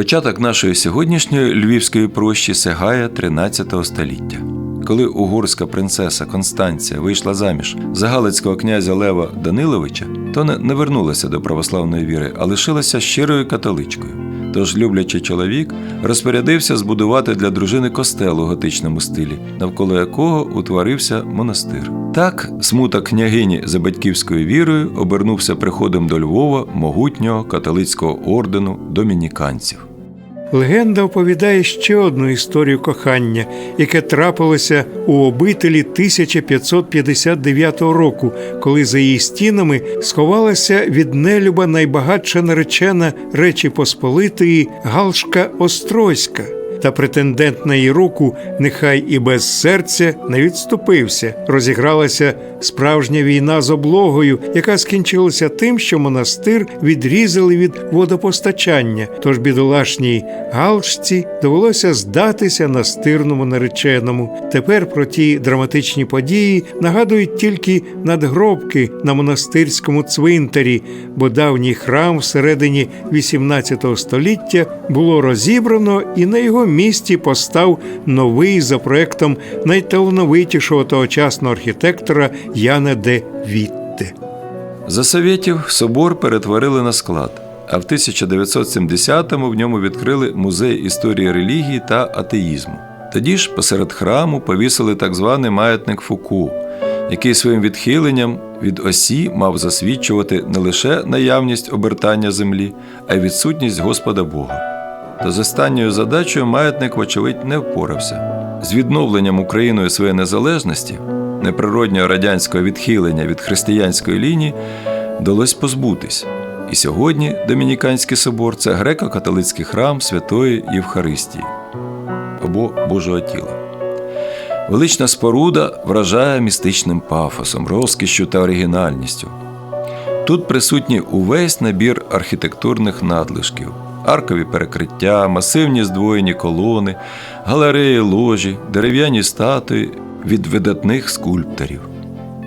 Початок нашої сьогоднішньої львівської прощі сягає 13 століття. Коли угорська принцеса Констанція вийшла заміж за галицького князя Лева Даниловича, то не, вернулася до православної віри, а лишилася щирою католичкою. Тож люблячий чоловік розпорядився збудувати для дружини костел у готичному стилі, навколо якого утворився монастир. Так, смуток княгині за батьківською вірою обернувся приходом до Львова могутнього католицького ордену домініканців. Легенда оповідає ще одну історію кохання, яке трапилося у обителі 1559 року, коли за її стінами сховалася від нелюба найбагатша наречена Речі Посполитої Галшка Острозька. Та претендент на її руку, нехай і без серця, не відступився. Розігралася справжня війна з облогою, яка скінчилася тим, що монастир відрізали від водопостачання. Тож бідолашній Галшці довелося здатися настирному нареченому. Тепер про ті драматичні події нагадують тільки надгробки на монастирському цвинтарі, бо давній храм всередині XVIII століття було розібрано і на його місці постав новий за проектом найталановитішого тогочасного архітектора Яна де Вітте. За совєтів собор перетворили на склад, а в 1970-му в ньому відкрили музей історії релігії та атеїзму. Тоді ж посеред храму повісили так званий маятник Фуку, який своїм відхиленням від осі мав засвідчувати не лише наявність обертання землі, а й відсутність Господа Бога. Та з останньою задачею маятник, вочевидь, не впорався. З відновленням Україною своєї незалежності, неприроднього радянського відхилення від християнської лінії, вдалося позбутись. І сьогодні Домініканський собор це греко-католицький храм Святої Євхаристії або Божого тіла. Велична споруда вражає містичним пафосом, розкішшю та оригінальністю. Тут присутній увесь набір архітектурних надлишків, аркові перекриття, масивні здвоєні колони, галереї ложі, дерев'яні статуї від видатних скульпторів.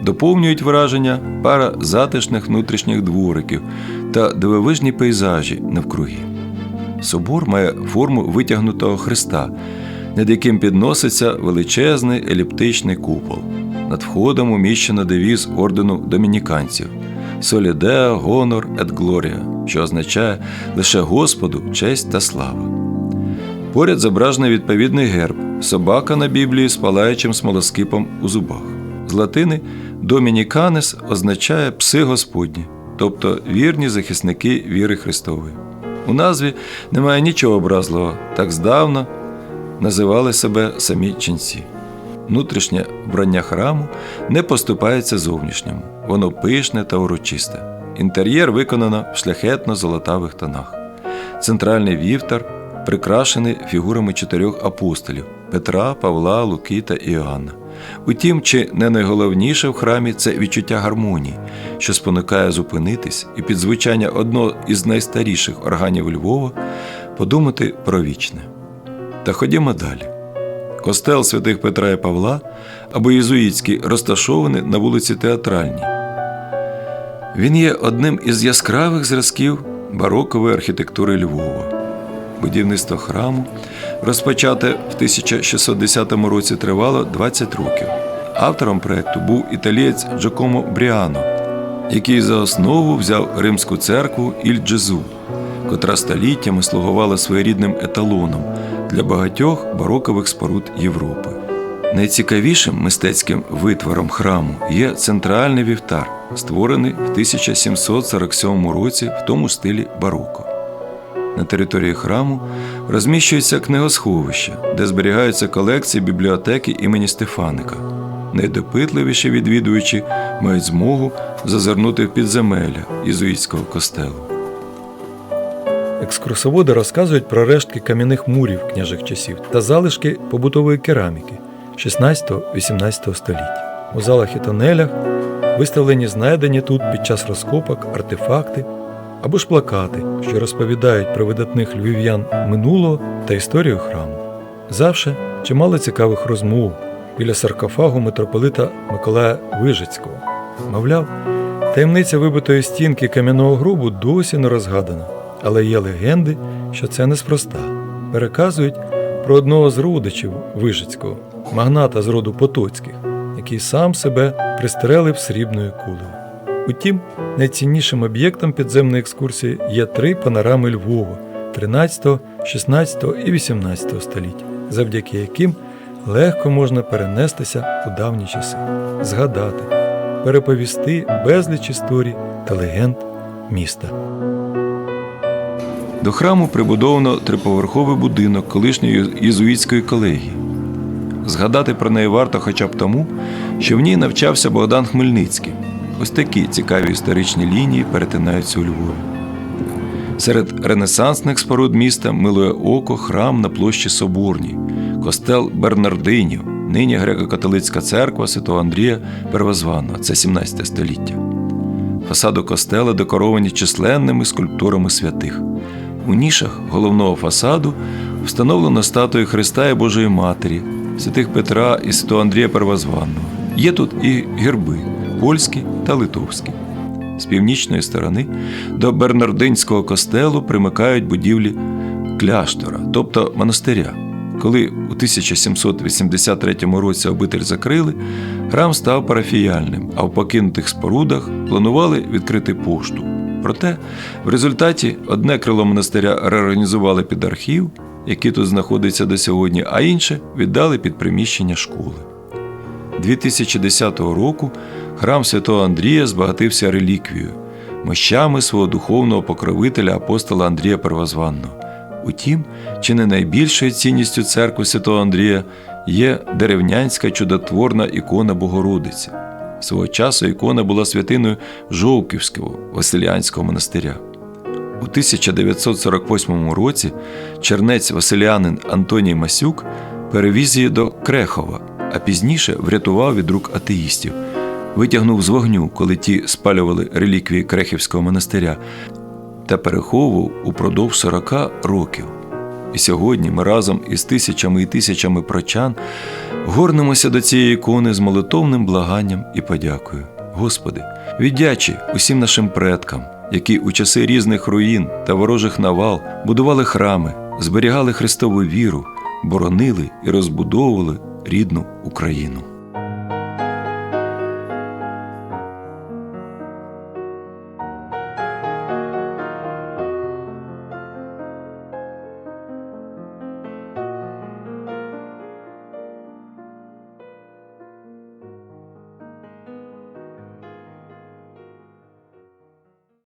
Доповнюють враження пара затишних внутрішніх двориків та дивовижні пейзажі навкруги. Собор має форму витягнутого хреста, над яким підноситься величезний еліптичний купол. Над входом уміщено девіз ордену домініканців Солідеа, гонор ет що означає лише Господу честь та слава. Поряд зображений відповідний герб собака на Біблії з палаючим смолоскипом у зубах. З латини Домініканес означає пси Господні, тобто вірні захисники віри Христової. У назві немає нічого образливого, так здавна називали себе самі ченці. Внутрішнє вбрання храму не поступається зовнішньому, воно пишне та урочисте. Інтер'єр виконано в шляхетно-золотавих тонах. Центральний вівтар прикрашений фігурами чотирьох апостолів Петра, Павла, Луки та Іоанна. Утім, чи не найголовніше в храмі це відчуття гармонії, що спонукає зупинитись і під звучання одного із найстаріших органів Львова подумати про вічне. Та ходімо далі. Костел святих Петра і Павла або Єзуїтський розташований на вулиці Театральній. Він є одним із яскравих зразків барокової архітектури Львова. Будівництво храму, розпочате в 1610 році, тривало 20 років. Автором проекту був італієць Джакомо Бріано, який за основу взяв римську церкву Іль Джезу, котра століттями слугувала своєрідним еталоном для багатьох барокових споруд Європи. Найцікавішим мистецьким витвором храму є центральний вівтар, створений в 1747 році в тому стилі бароко. На території храму розміщується книгосховище, де зберігаються колекції бібліотеки імені Стефаника. Найдопитливіші відвідувачі мають змогу зазирнути в підземелля єзуїтського костелу. Екскурсоводи розказують про рештки кам'яних мурів княжих часів та залишки побутової кераміки 16-18 століття. У залах і тонелях виставлені знайдені тут під час розкопок артефакти або ж плакати, що розповідають про видатних львів'ян минулого та історію храму. Завше чимало цікавих розмов біля саркофагу митрополита Миколая Вижицького. Мовляв, таємниця вибитої стінки кам'яного гробу досі не розгадана, але є легенди, що це неспроста. Переказують про одного з родичів Вижицького, магната з роду Потоцьких, який сам себе пристрелив срібною кулею. Утім, найціннішим об'єктом підземної екскурсії є три панорами Львова 13, 16 і 18 століття, завдяки яким легко можна перенестися у давні часи, згадати, переповісти безліч історій та легенд міста. До храму прибудовано триповерховий будинок колишньої єзуїтської колегії. Згадати про неї варто хоча б тому, що в ній навчався Богдан Хмельницький. Ось такі цікаві історичні лінії перетинаються у Львові. Серед ренесансних споруд міста милує око храм на площі Соборній, костел Бернардинів, нині греко-католицька церква Святого Андрія Первозванного, це 17 століття. Фасади костела декоровані численними скульптурами святих. У нішах головного фасаду встановлено статуї Христа і Божої Матері, святих Петра і Святого Андрія Первозванного. Є тут і герби польські та литовські. З північної сторони до Бернардинського костелу примикають будівлі кляштора, тобто монастиря. Коли у 1783 році обитель закрили, храм став парафіяльним, а в покинутих спорудах планували відкрити пошту. Проте в результаті одне крило монастиря реорганізували під архів, який тут знаходиться до сьогодні, а інше віддали під приміщення школи. 2010 року храм святого Андрія збагатився реліквією, мощами свого духовного покровителя апостола Андрія Первозванного. Утім, чи не найбільшою цінністю церкви святого Андрія є деревнянська чудотворна ікона Богородиці. Свого часу ікона була святиною Жовківського Василіанського монастиря. У 1948 році чернець Василіанин Антоній Масюк перевіз її до Крехова, а пізніше врятував від рук атеїстів, витягнув з вогню, коли ті спалювали реліквії Крехівського монастиря, та переховував упродовж 40 років. І сьогодні ми разом із тисячами і тисячами прочан горнемося до цієї ікони з молитовним благанням і подякою. Господи, віддячі усім нашим предкам, які у часи різних руїн та ворожих навал будували храми, зберігали Христову віру, боронили і розбудовували рідну Україну.